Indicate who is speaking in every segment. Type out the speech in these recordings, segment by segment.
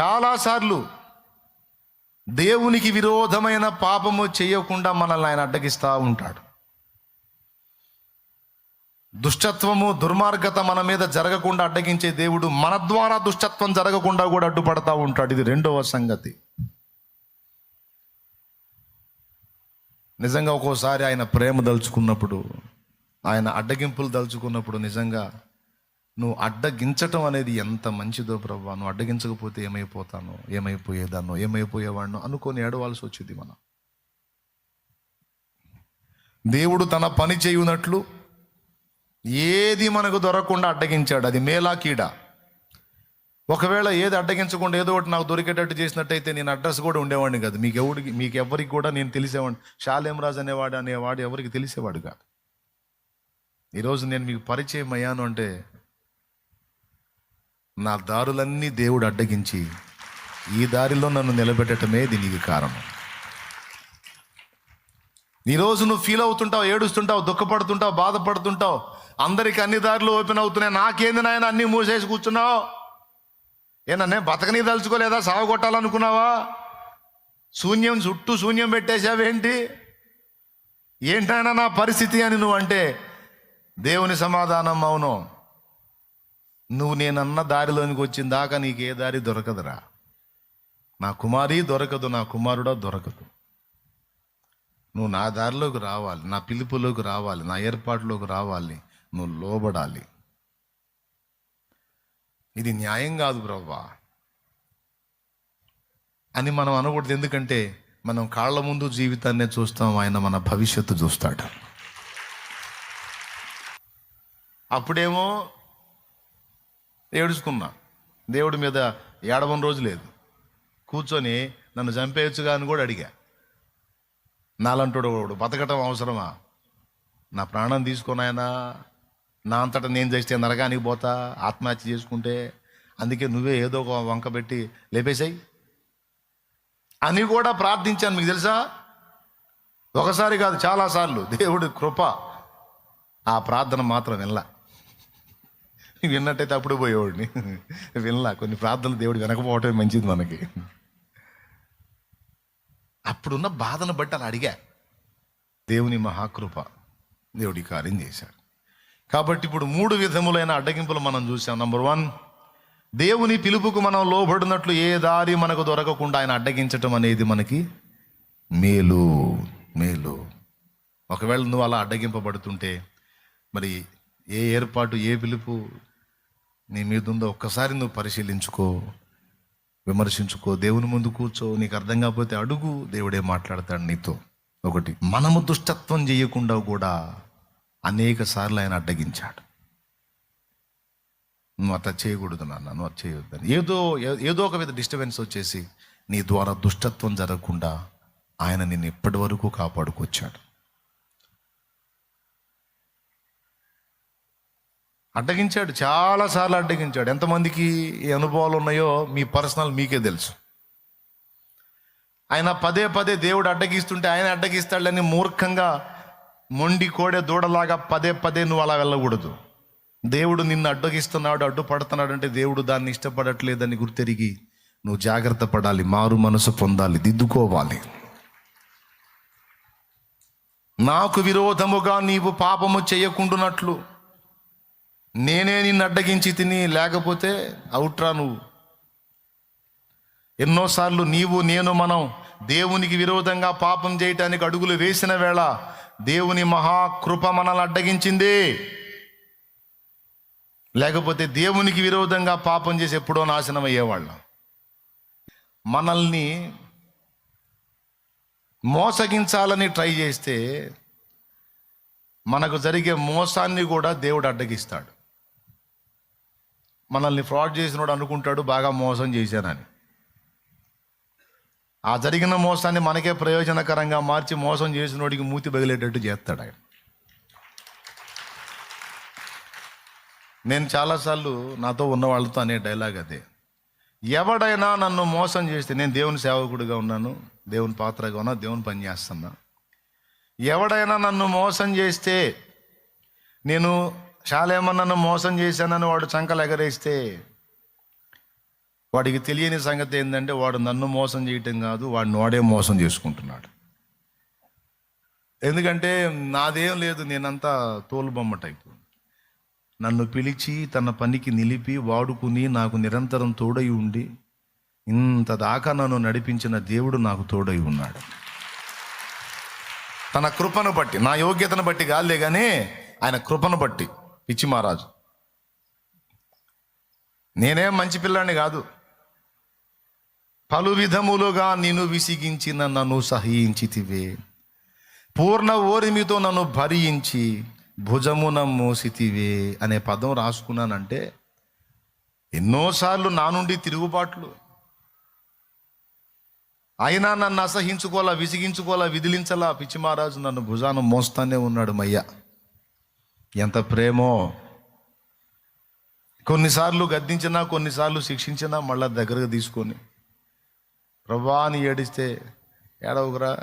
Speaker 1: చాలాసార్లు దేవునికి విరోధమైన పాపము చేయకుండా మనల్ని ఆయన అడ్డగిస్తూ ఉంటాడు. దుష్టత్వము దుర్మార్గత మన మీద జరగకుండా అడ్డగించే దేవుడు మన ద్వారా దుష్టత్వం జరగకుండా కూడా అడ్డుపడతా ఉంటాడు. ఇది రెండవ సంగతి. నిజంగా ఒక్కోసారి ఆయన ప్రేమ దలుచుకున్నప్పుడు ఆయన అడ్డగింపులు దలుచుకున్నప్పుడు నిజంగా నువ్వు అడ్డగించటం అనేది ఎంత మంచిదో ప్రభా. నువ్వు అడ్డగించకపోతే ఏమైపోతానో? ఏమైపోయేదాన్నో? ఏమైపోయేవాడినో? అనుకొని ఏడవాల్సి వచ్చింది మనం. దేవుడు తన పని చేయునట్లు ఏది మనకు దొరకకుండా అడ్డగించాడు. అది మేలా కీడ. ఒకవేళ ఏది అడ్డగించకుండా ఏదో ఒకటి నాకు దొరికేటట్టు చేసినట్టయితే నేను అడ్రస్ కూడా ఉండేవాడిని కాదు. మీకు ఎవరికి మీకు ఎవరికి కూడా నేను తెలిసేవాడిని. షాలేం అనేవాడు అనేవాడు ఎవరికి తెలిసేవాడు కాదు. ఈరోజు నేను మీకు పరిచయం అయ్యాను అంటే నా దారులన్నీ దేవుడు అడ్డగించి ఈ దారిలో నన్ను నిలబెట్టడమే దీనికి కారణం. ఈరోజు నువ్వు ఫీల్ అవుతుంటావు ఏడుస్తుంటావు దుఃఖపడుతుంటావు బాధపడుతుంటావు. అందరికి అన్ని దారులు ఓపెన్ అవుతున్నాయి. నాకేంది నాయన అన్ని మూసేసి కూర్చున్నావు? ఏనన్నే బతకని తలుచుకోలేదా? సాగొట్టాలనుకున్నావా శూన్యం చుట్టూ శూన్యం పెట్టేశావేంటి? ఏంటైనా నా పరిస్థితి అని నువ్వు అంటే దేవుని సమాధానం అవును. నువ్వు నేనన్న దారిలోనికి వచ్చిన దాకా నీకు ఏ దారి దొరకదురా. నా కుమారి దొరకదు నా కుమారుడా దొరకదు. నువ్వు నా దారిలోకి రావాలి నా పిలుపులోకి రావాలి నా ఏర్పాటులోకి రావాలి నువ్వు లోబడాలి. ఇది న్యాయం కాదు బ్రవ్వా. అని మనం అనకూడదు ఎందుకంటే మనం కాళ్ళ ముందు జీవితాన్నే చూస్తాం ఆయన మన భవిష్యత్తు చూస్తాడు. అప్పుడేమో ఏడుచుకున్నా. దేవుడి మీద ఏడవని రోజు లేదు. కూర్చొని నన్ను చంపేయచ్చుగా అని కూడా అడిగా. నాలంటోడు వాడు బతకటం అవసరమా? నా ప్రాణం తీసుకున్నాయనా నా అంతటా నేను చేస్తే నరకానికి పోతా ఆత్మహత్య చేసుకుంటే. అందుకే నువ్వే ఏదో ఒక వంక పెట్టి లేపేశాయి. అని కూడా ప్రార్థించాను మీకు తెలుసా? ఒకసారి కాదు చాలాసార్లు దేవుడి కృప ఆ ప్రార్థన మాత్రం వినలా. విన్నట్టయితే అప్పుడు పోయేవాడిని. వినలా కొన్ని ప్రార్థనలు దేవుడు వినకపోవటమే మంచిది మనకి. అప్పుడున్న బాధను బట్టి అలా అడిగా. దేవుని మహాకృప దేవుడి కార్యం చేశాడు. కాబట్టి ఇప్పుడు మూడు విధములైన అడ్డగింపులు మనం చూసాం నంబర్ వన్ దేవుని పిలుపుకు మనం లోబడినట్లు ఏ దారి మనకు దొరకకుండా ఆయన అడ్డగించటం అనేది మనకి మేలు మేలు. ఒకవేళ నువ్వు అలా అడ్డగింపబడుతుంటే మరి ఏ ఏర్పాటు ఏ పిలుపు నీ మీద ఉందో ఒక్కసారి నువ్వు పరిశీలించుకో విమర్శించుకో దేవుని ముందు కూర్చో నీకు అర్థం కాకపోతే అడుగు దేవుడే మాట్లాడతాడు నీతో. ఒకటి మనము దుష్టత్వం చేయకుండా కూడా అనేక సార్లు ఆయన అడ్డగించాడు. నువ్వు అట్లా చేయకూడదు నాన్న నువ్వు అట్లా చేయొద్దని. ఏదో ఏదో ఒక విధ డిస్టర్బెన్స్ వచ్చేసి నీ ద్వారా దుష్టత్వం జరగకుండా ఆయన నిన్ను ఇప్పటి వరకు కాపాడుకొచ్చాడు? అడ్డగించాడు చాలాసార్లు అడ్డగించాడు. ఎంతమందికి ఈ అనుభవాలు ఉన్నాయో మీ పర్సనల్ మీకే తెలుసు. ఆయన పదే పదే దేవుడు అడ్డగిస్తుంటే ఆయన అడ్డగిస్తాడని మూర్ఖంగా మొండి కోడె దూడలాగా పదే పదే నువ్వు అలా వెళ్ళకూడదు. దేవుడు నిన్ను అడ్డగిస్తున్నాడు అడ్డుపడుతున్నాడు అంటే దేవుడు దాన్ని ఇష్టపడట్లేదని గుర్తెరిగి నువ్వు జాగ్రత్త పడాలి మారు మనసు పొందాలి దిద్దుకోవాలి. నాకు విరోధముగా నీవు పాపము చేయకుండునట్లు నేనే నిన్ను అడ్డగించి తిని లేకపోతే అవుట్రా నువ్వు. ఎన్నోసార్లు నీవు నేను మనం దేవునికి విరోధంగా పాపం చేయటానికి అడుగులు వేసిన వేళ దేవుని మహాకృప మనల్ని అడ్డగించింది. లేకపోతే దేవునికి విరోధంగా పాపం చేసి ఎప్పుడో నాశనం అయ్యేవాళ్ళం. మనల్ని మోసగించాలని ట్రై చేస్తే మనకు జరిగే మోసాన్ని కూడా దేవుడు అడ్డగిస్తాడు. మనల్ని ఫ్రాడ్ చేసినోడు అనుకుంటాడు బాగా మోసం చేశానని. ఆ జరిగిన మోసాన్ని మనకే ప్రయోజనకరంగా మార్చి మోసం చేసినోడికి మూతి బగిలేటట్టు చేస్తాడు ఆయన. నేను చాలాసార్లు నాతో ఉన్న వాళ్ళతో అనే డైలాగ్ అదే. ఎవడైనా నన్ను మోసం చేస్తే నేను దేవుని సేవకుడిగా ఉన్నాను దేవుని పాత్రగా ఉన్నా దేవుని పని చేస్తున్నా. ఎవడైనా నన్ను మోసం చేస్తే నేను శాలేమన్నను మోసం చేశానని వాడు చంకలు ఎగరేస్తే వాడికి తెలియని సంగతి ఏంటంటే వాడు నన్ను మోసం చేయటం కాదు వాడిని వాడే మోసం చేసుకుంటున్నాడు. ఎందుకంటే నాదేం లేదు నేనంతా తోలుబొమ్మ టైపు. నన్ను పిలిచి తన పనికి నిలిపి వాడుకుని నాకు నిరంతరం తోడై ఉండి ఇంత దాకా నన్ను నడిపించిన దేవుడు నాకు తోడై ఉన్నాడు. తన కృపను బట్టి నా యోగ్యతను బట్టి కాదులే కానీ ఆయన కృపను బట్టి. పిచ్చి మహారాజు. నేనేం మంచి పిల్లాన్ని కాదు. పలు విధములుగా నిన్ను విసిగించిన నన్ను సహించితివే. పూర్ణ ఓరిమితో నన్ను భరించి భుజమున మోసితివే అనే పదం రాసుకున్నానంటే ఎన్నోసార్లు నా నుండి తిరుగుబాట్లు. అయినా నన్ను అసహించుకోవాలా విసిగించుకోవాలా విదిలించలా పిచ్చి మహారాజు నన్ను భుజాన మోస్తానే ఉన్నాడు మయ్య. ఎంత ప్రేమో. కొన్నిసార్లు గద్దించినా కొన్నిసార్లు శిక్షించినా మళ్ళా దగ్గరకు తీసుకొని. ప్రభా అని ఏడిస్తే ఏడవకురా?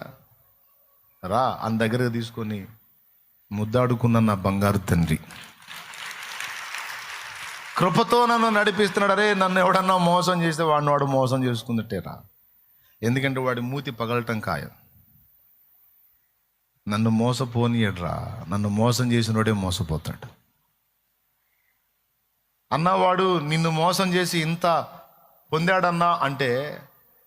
Speaker 1: రా అని దగ్గరకు తీసుకొని ముద్దాడుకున్న నా బంగారు తండ్రి. కృపతో నన్ను నడిపిస్తున్నాడు. అరే నన్ను ఎవడన్నా మోసం చేస్తే వాడిని వాడు మోసం చేసుకుందటేరా ఎందుకంటే వాడి మూతి పగలటం ఖాయం. నన్ను మోసపోనీయడ్రా. నన్ను మోసం చేసినోడే మోసపోతాడు. అన్నవాడు నిన్ను మోసం చేసి ఇంత పొందాడన్నా అంటే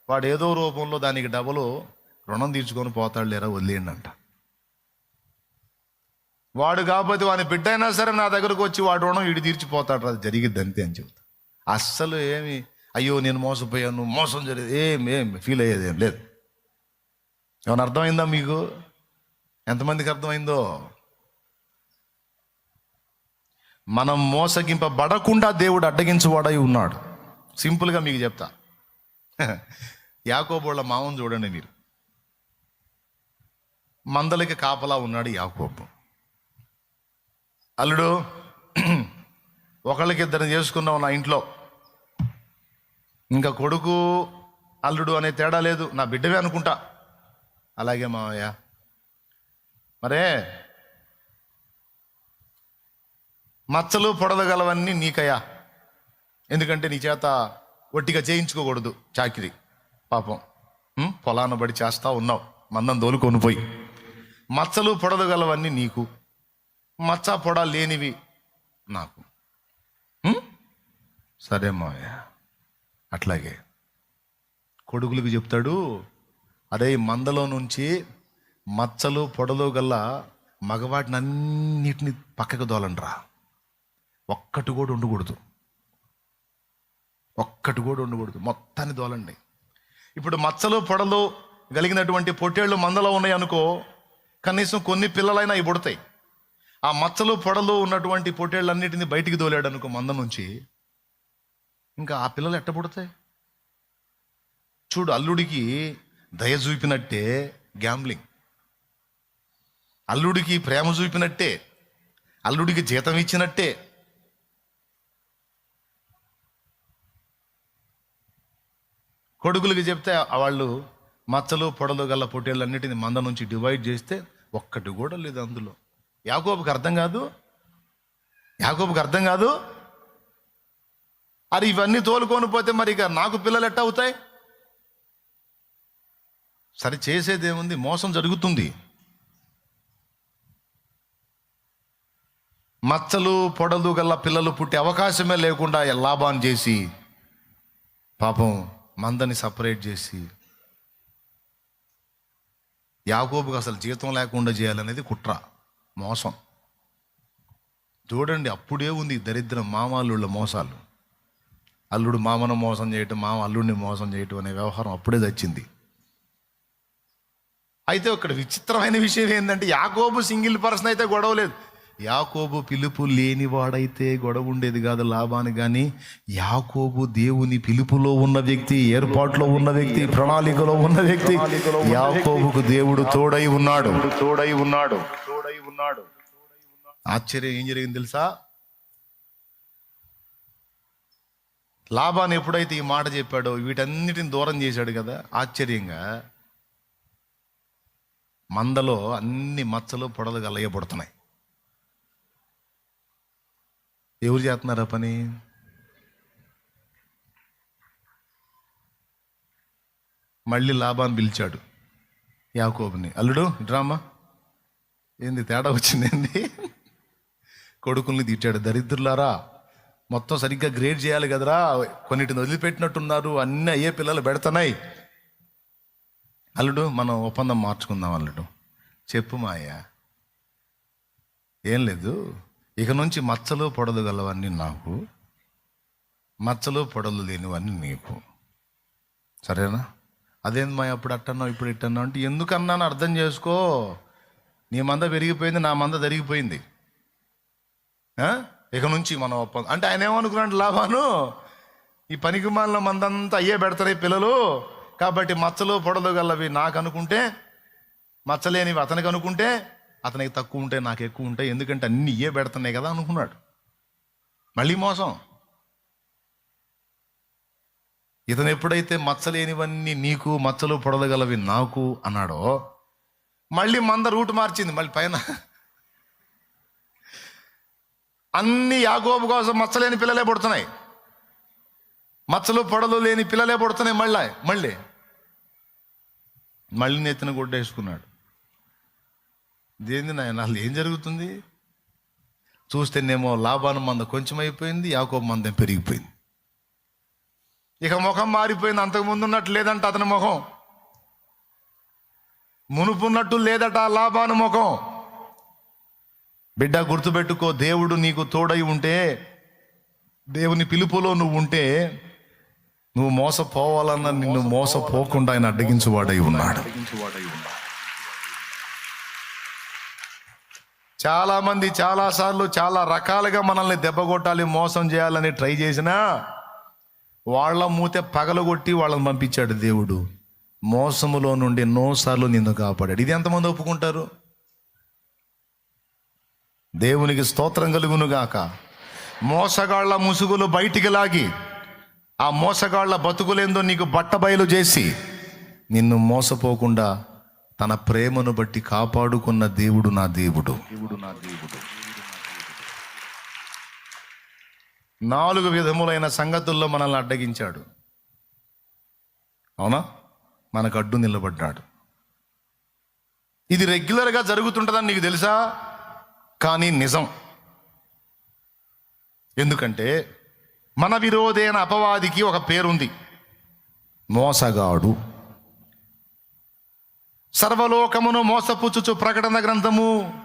Speaker 1: వాడు ఏదో రూపంలో దానికి డబలు రుణం తీర్చుకొని పోతాడు లేరా వదిలేయండి అంట వాడు కాకపోతే వాని బిడ్డ అయినా సరే నా దగ్గరకు వచ్చి వాడు రుణం ఇడి తీర్చిపోతాడు అది జరిగిద్ది అంతే అని చెబుతా. అస్సలు ఏమి అయ్యో నేను మోసపోయాను మోసం జరిగింది ఏం ఏం ఫీల్ అయ్యేది ఏం లేదు. ఏమైనా అర్థమైందా మీకు? ఎంతమందికి అర్థమైందో? మనం మోసగింపబడకుండా దేవుడు అడ్డగించువాడై ఉన్నాడు. సింపుల్గా మీకు చెప్తా. యాకోబోళ్ళ మామని చూడండి మీరు. మందలకి కాపలా ఉన్నాడు యాకోబు. అల్లుడు ఒకళ్ళకి ఇద్దరు చేసుకున్నావు నా ఇంట్లో. ఇంకా కొడుకు అల్లుడు అనే తేడా లేదు. నా బిడ్డవే అనుకుంటా. అలాగే మావయ్య. మరే మచ్చలు పొడదగలవన్నీ నీకయ్యా. ఎందుకంటే నీ చేత ఒట్టిగా చేయించుకోకూడదు చాకిరి. పాపం పొలాన బడి చేస్తా ఉన్నావు. మందం దోలుకొని పోయి. మచ్చలు పొడదగలవన్నీ నీకు. మచ్చ పొడ లేనివి నాకు. సరే మావయ్య. అట్లాగే కొడుకులకు చెప్తాడు అరే మందలో నుంచి మచ్చలు పొడలు గల్ల మగవాటిని అన్నిటిని పక్కకు దోలండ్రా. ఒక్కటి కూడా ఉండకూడదు. ఒక్కటి కూడా ఉండకూడదు. మొత్తాన్ని దోలండి. ఇప్పుడు మచ్చలు పొడలు కలిగినటువంటి పొట్టేళ్ళు మందలో ఉన్నాయి అనుకో కనీసం కొన్ని పిల్లలైనా అవి పుడతాయి. ఆ మచ్చలు పొడలు ఉన్నటువంటి పొట్టేళ్ళన్నిటిని బయటికి దోలాడు అనుకో మంద నుంచి ఇంకా ఆ పిల్లలు ఎట్ట పుడతాయి? చూడు అల్లుడికి దయ చూపినట్టే గ్యాంబ్లింగ్. అల్లుడికి ప్రేమ చూపినట్టే అల్లుడికి జీతం ఇచ్చినట్టే. కొడుకులకి చెప్తే వాళ్ళు మచ్చలు పొడలు గల పొట్టేళ్ళన్నిటిని మంద నుంచి డివైడ్ చేస్తే ఒక్కటి కూడా లేదు అందులో. యాకోబుకి అర్థం కాదు? యాకోబుకి అర్థం కాదు? అది ఇవన్నీ తోలుకొని పోతే మరి ఇక నాకు పిల్లలు ఎట్ట అవుతాయి సరే చేసేదేముంది? మోసం జరుగుతుంది. మచ్చలు పొడలు గల్ల పిల్లలు పుట్టే అవకాశమే లేకుండా లాభాన్ని చేసి పాపం మందని సపరేట్ చేసి యాకోబుకి అసలు జీతం లేకుండా చేయాలనేది కుట్ర మోసం. చూడండి అప్పుడే ఉంది దరిద్రం మామాళ్ళుళ్ళ మోసాలు. అల్లుడు మామను మోసం చేయటం మామ అల్లుడిని మోసం చేయటం అనే వ్యవహారం అప్పుడే తెచ్చింది అయితే ఇక్కడ విచిత్రమైన విషయం ఏంటంటే యాకోబు సింగిల్ పర్సన్ అయితే గొడవ లేదు యాకోబు పిలుపు లేనివాడైతే గొడవ ఉండేది కాదు లాభాన్ని కానీ యాకోబు దేవుని పిలుపులో ఉన్న వ్యక్తి ఏర్పాట్లో ఉన్న వ్యక్తి ప్రణాళికలో ఉన్న వ్యక్తి యాకోబుకు దేవుడు తోడై ఉన్నాడు. తోడై ఉన్నాడు తోడై ఉన్నాడు ఆశ్చర్యం ఏం జరిగింది తెలుసా? లాభాన్ని ఎప్పుడైతే ఈ మాట చెప్పాడో వీటన్నిటిని దూరం చేశాడు కదా ఆశ్చర్యంగా మందలో అన్ని మచ్చలు పొడలు గలయబడుతున్నాయి ఎవరు చేస్తున్నారా పని? మళ్ళీ లాభాన్ని పిలిచాడు యాకోబుని. అల్లుడు డ్రామా ఏంది తేడా వచ్చింది ఏంది? కొడుకుల్ని తిట్టాడు. దరిద్రులారా మొత్తం సరిగ్గా గ్రేడ్ చేయాలి కదరా. కొన్నిటిని వదిలిపెట్టినట్టున్నారు. అన్నీ అయ్యే పిల్లలు పెడుతున్నాయి. అల్లుడు మనం ఒప్పందం మార్చుకుందాం అల్లుడు. చెప్పు మాయా. ఏం లేదు. ఇక నుంచి మచ్చలు పొడలు గలవన్నీ నాకు మచ్చలు పొడలు లేనివన్నీ నీకు. సరేనా? అదేంది మా అప్పుడు అట్టన్నావు ఇప్పుడు ఇట్టన్నావు అంటే ఎందుకన్నాను అర్థం చేసుకో. నీ మంద పెరిగిపోయింది నా మంద జరిగిపోయింది ఇక నుంచి మనం ఒప్పందం. అంటే ఆయన ఏమనుకున్నాడు లాభాను? ఈ పనికిమాలిన మందంతా అయ్యే పెడతారు పిల్లలు. కాబట్టి మచ్చలు పొడలు గలవి నాకు అనుకుంటే మచ్చలేనివి అతనికి అనుకుంటే అతనికి తక్కువ ఉంటాయి నాకు ఎక్కువ ఉంటాయి ఎందుకంటే అన్ని ఏ పెడుతున్నాయి కదా అనుకున్నాడు. మళ్ళీ మోసం. ఇతను ఎప్పుడైతే మచ్చలేనివన్నీ నీకు మచ్చలు పొడదగలవి నాకు అన్నాడో మళ్ళీ మంద రూట్ మార్చింది మళ్ళీ పైన. అన్ని యాగోబు కోసం మచ్చలేని పిల్లలే పుడుతున్నాయి. మచ్చలు పొడలు లేని పిల్లలే పుడుతున్నాయి మళ్ళీ మళ్ళీ. మళ్ళీ నెత్తిన గుడ్డ వేసుకున్నాడు. దేంది నాయన? అసలు ఏం జరుగుతుంది? చూస్తేనేమో లాభాను మంద కొంచెం అయిపోయింది యాకో మందం పెరిగిపోయింది. ఇక ముఖం మారిపోయింది అంతకు ముందు ఉన్నట్టు లేదంట అతని ముఖం. మునుపున్నట్టు లేదట ఆ లాభాను ముఖం. బిడ్డ గుర్తుపెట్టుకో దేవుడు నీకు తోడై ఉంటే దేవుని పిలుపులో నువ్వు ఉంటే నువ్వు మోసపోవాలన్నా నిన్ను మోసపోకుండా ఆయన అడ్డగించువాడై ఉన్నాడు. చాలామంది చాలాసార్లు చాలా సార్లు చాలా రకాలుగా మనల్ని దెబ్బకొట్టాలి మోసం చేయాలని ట్రై చేసినా వాళ్ళ మూతే పగలగొట్టి వాళ్ళని పంపించాడు దేవుడు. మోసములో నుండి నోసార్లు నిన్ను కాపాడాడు. ఇది ఎంతమంది ఒప్పుకుంటారు? దేవునికి స్తోత్రం కలుగును గాక. మోసగాళ్ళ ముసుగులు బయటికి లాగి ఆ మోసగాళ్ళ బతుకులేందో నీకు బట్టబయలు చేసి నిన్ను మోసపోకుండా తన ప్రేమను బట్టి కాపాడుకున్న దేవుడు నా దేవుడు. దేవుడు నా దేవుడు. నాలుగు విధములైన సంగతుల్లో మనల్ని అడ్డగించాడు. అవునా? మనకు అడ్డు నిలబడ్డాడు. ఇది రెగ్యులర్గా జరుగుతుంటుందని నీకు తెలుసా? కానీ నిజం. ఎందుకంటే మన విరోధైన అపవాదికి ఒక పేరుంది. మోసగాడు. సర్వలోకమును మోసపుచ్చుచు ప్రకటన గ్రంథము.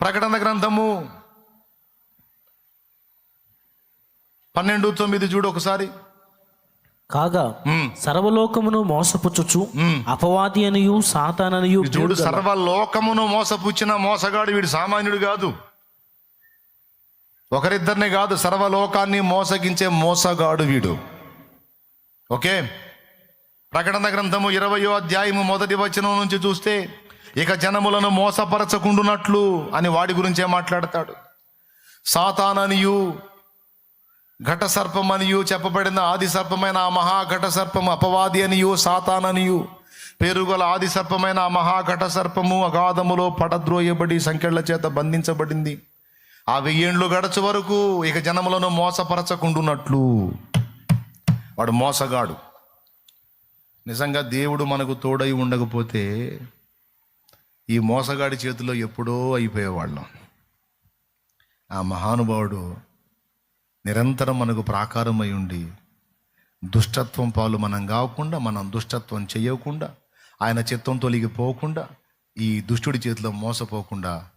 Speaker 1: ప్రకటన గ్రంథము. పన్నెండు తొమ్మిది చూడు ఒకసారి.
Speaker 2: కాగా. సర్వలోకమును మోసపుచ్చుచు అపవాది అనియు సాతాననియు
Speaker 1: చూడు సర్వలోకమును మోసపుచ్చిన మోసగాడు వీడు సామాన్యుడు కాదు. ఒకరిద్దరిని కాదు సర్వలోకాన్ని మోసగించే మోసగాడు వీడు. ఓకే? ప్రకటన గ్రంథము ఇరవయో అధ్యాయము మొదటి వచనం నుంచి చూస్తే ఇక జనములను మోసపరచకుండునట్లు అని వాడి గురించే మాట్లాడతాడు. సాతాననియు ఘట సర్పమనియు చెప్పబడిన ఆది సర్పమైన ఆ మహాఘట సర్పము అపవాది అనియు సాతాననియు. పేరుగల ఆది సర్పమైన ఆ మహాఘట సర్పము అగాధములో పడద్రోయబడి సంఖ్యల చేత బంధించబడింది. ఆ వెయ్యేండ్లు గడచు వరకు ఇక జనములను మోసపరచకుండునట్లు. వాడు మోసగాడు. నిజంగా దేవుడు మనకు తోడై ఉండకపోతే ఈ మోసగాడి చేతిలో ఎప్పుడో అయిపోయేవాళ్ళం. ఆ మహానుభావుడు నిరంతరం మనకు ప్రాకారమై ఉండి దుష్టత్వం పాలు మనం కాకుండా మనం దుష్టత్వం చేయకుండా ఆయన చిత్తం తొలగిపోకుండా ఈ దుష్టుడి చేతిలో మోసపోకుండా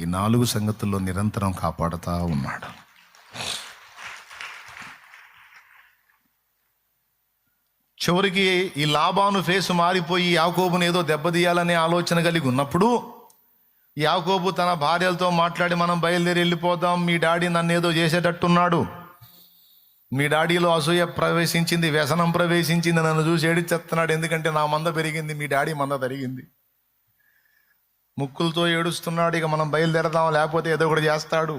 Speaker 1: ఈ నాలుగు సంగతుల్లో నిరంతరం కాపాడుతూ ఉన్నాడు. చివరికి ఈ లాభాను ఫేసు మారిపోయి యాకోబుని ఏదో దెబ్బతీయాలనే ఆలోచన కలిగి ఉన్నప్పుడు యాకోబు తన భార్యలతో మాట్లాడి మనం బయలుదేరి వెళ్ళిపోదాం మీ డాడీ నన్ను ఏదో చేసేటట్టున్నాడు. మీ డాడీలో అసూయ ప్రవేశించింది వ్యసనం ప్రవేశించింది నన్ను చూసి ఏడిచేస్తున్నాడు. ఎందుకంటే నా మంద పెరిగింది మీ డాడీ మంద పెరిగింది ముక్కులతో ఏడుస్తున్నాడు ఇక మనం బయలుదేరదాం లేకపోతే ఏదో ఒకటి చేస్తాడు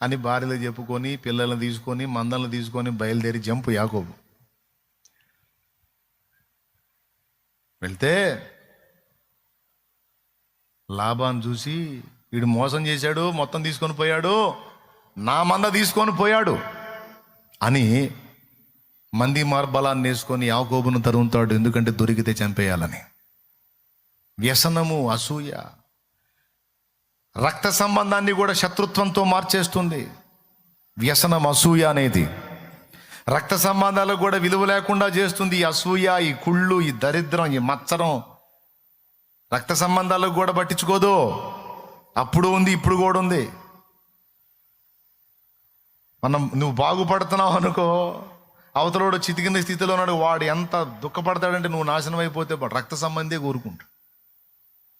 Speaker 1: అని భార్యలు చెప్పుకొని పిల్లల్ని తీసుకొని మందలను తీసుకొని బయలుదేరి జంపు యాకోబు. వెళ్తే లాభాన్ని చూసి వీడు మోసం చేశాడు మొత్తం తీసుకొని పోయాడు నా మంద తీసుకొని పోయాడు అని మంది మార్బలాన్ని వేసుకొని యాకోబును తరుముతాడు ఎందుకంటే దొరికితే చంపేయాలని. వ్యసనము అసూయ రక్త సంబంధాన్ని కూడా శత్రుత్వంతో మార్చేస్తుంది. వ్యసనం అసూయ అనేది రక్త సంబంధాలకు కూడా విలువ లేకుండా చేస్తుంది. ఈ అసూయ ఈ కుళ్ళు ఈ దరిద్రం ఈ మచ్చరం. రక్త సంబంధాలకు కూడా పట్టించుకోదు. అప్పుడు ఉంది ఇప్పుడు కూడా ఉంది. మనం నువ్వు బాగుపడుతున్నావు అనుకో అవతలోడు చితికిన స్థితిలో ఉన్నాడు వాడు ఎంత దుఃఖపడతాడంటే నువ్వు నాశనం అయిపోతే వాడు రక్త సంబంధే కోరుకుంటాడు.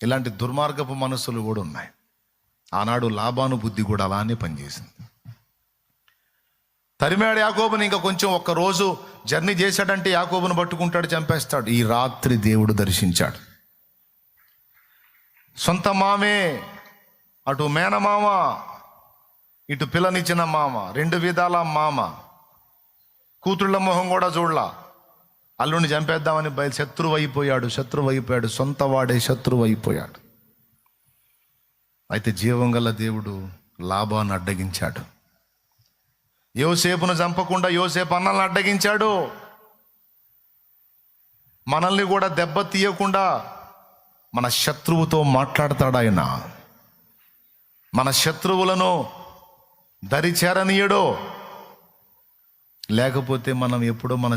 Speaker 1: ఇలాంటి దుర్మార్గపు మనస్సులు కూడా ఉన్నాయి. ఆనాడు లాభాను బుద్ధి కూడా అలానే పనిచేసింది. తరిమాడు యాకోబుని ఇంకా కొంచెం ఒక్క రోజు జర్నీ చేశాడంటే యాకోబును పట్టుకుంటాడు చంపేస్తాడు. ఈ రాత్రి దేవుడు దర్శించాడు. సొంత మామే అటు మేనమామ ఇటు పిల్లనిచ్చిన మామ రెండు విధాల మామ. కూతుళ్ళ మొహం కూడా చూడలా. అల్లుని చంపేద్దామని బయలు శత్రువు అయిపోయాడు శత్రువు అయిపోయాడు సొంత వాడే శత్రువు అయిపోయాడు అయితే జీవం గల దేవుడు లాభాన్ని అడ్డగించాడు. యోసేపును చంపకుండా యోసేపు అన్నల్ని అడ్డగించాడు. మనల్ని కూడా దెబ్బ తీయకుండా మన శత్రువుతో మాట్లాడతాడు ఆయన. మన శత్రువులను దరిచేరనీయడు. లేకపోతే మనం ఎప్పుడో మన